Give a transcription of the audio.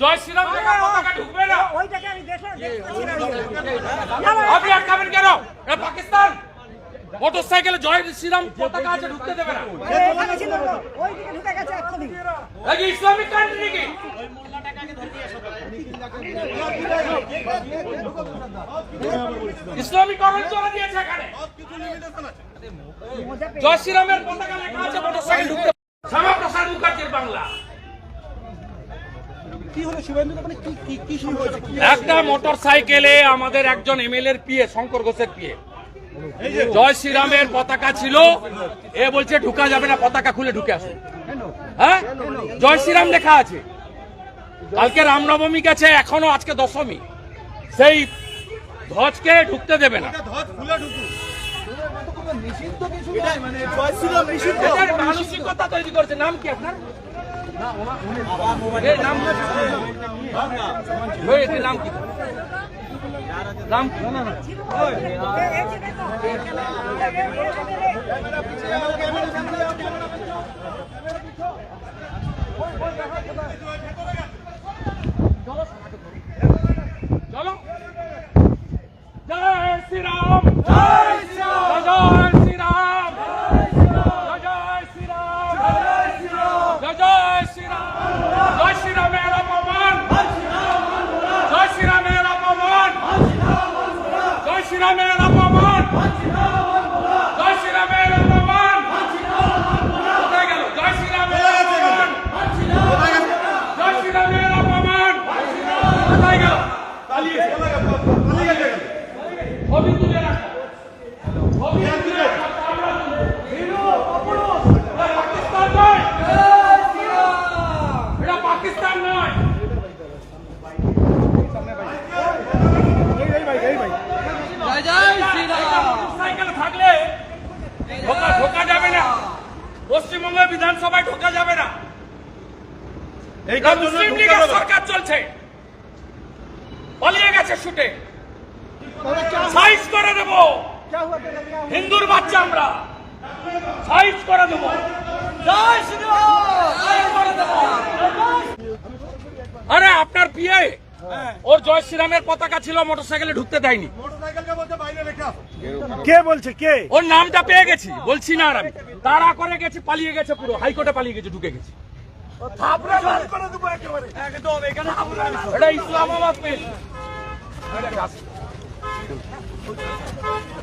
জয় শ্রীরাম পতাকা ঢুকবে না? ওইটাকে আমি দেখলাম দেখছি আপনি আটকাবেন কেন? এটা পাকিস্তান। মোটর সাইকেলে জয় শ্রীরাম পতাকা আছে ঢুকতে দেবে না। কি ইসলামিক কান্ট্রি দিয়েছে এখানে। জয় শ্রীরামের পতাকা লেখা আছে মোটর সাইকেল ঢুকতে শ্যামা প্রসাদ মুখার্জির বাংলা কি হলো শুভেন্দু মানে কি কি কি শুরু হয়েছে কি একটা মোটর সাইকেলে আমাদের একজন এমএলএর পিএ শঙ্কর ঘোষের পিএ। জয় শ্রীরামের পতাকা ছিল। এ বলছে ঢুকা যাবে না পতাকা খুলে ঢুকে আসুন হ্যাঁ? জয় শ্রীরাম লেখা আছে। কালকে রামনবমী গেছে এখনও আজকে দশমী। সেই ধ্বজকে ঢুকতে দেবে না। এটাই মানে জয় শ্রীরাম নিষিদ্ধ। মানসিকতা তৈরি করেছে। নাম কি আপনার? নাম ওই, এটির নাম কি নাম কি চলো জয় শ্রীরাম জয় শ্রীরাম জয় শ্রীরাম জয় শ্রীরাম জয় জয় শ্রীরাম জয় শ্রীরামের অপমান জয় শ্রীরামের অপমান জয় শ্রীরামের অপমান জয় শ্রীরামের অপমান কোথায় গেল জয় শ্রীরামের অপমান জয় শ্রীরামের অপমান কোথায় গেল ছবি তুলে রাখো ছবি তুলে রাখো আমরা তুলবো। এটা পাকিস্তান নয় এটা পাকিস্তান নয় মোটরসাইকেল থাকলে ঢোকা ঢোকা যাবে না। পশ্চিমবঙ্গের বিধানসভায় ঢোকা যাবে না। মুসলিম লীগের সরকার চলছে। পালিয়ে গেছে শুটে সাইজ করে দেব। হিন্দুর বাচ্চা আমরা। সাইজ করে দেব। আরে আপনার পিয়ে ওর জয় শ্রীরামের পতাকা ছিল মোটরসাইকেলে ঢুকতে দেয়নি। কে। বলছে? কে? ওর নামটা পেয়ে গেছি বলছি না আর আমি। তাড়া করে গেছে পালিয়ে গেছে পুরো হাইকোর্টে পালিয়ে গেছে ঢুকে গেছে। এটা ইসলামাবাদ পেয়েছে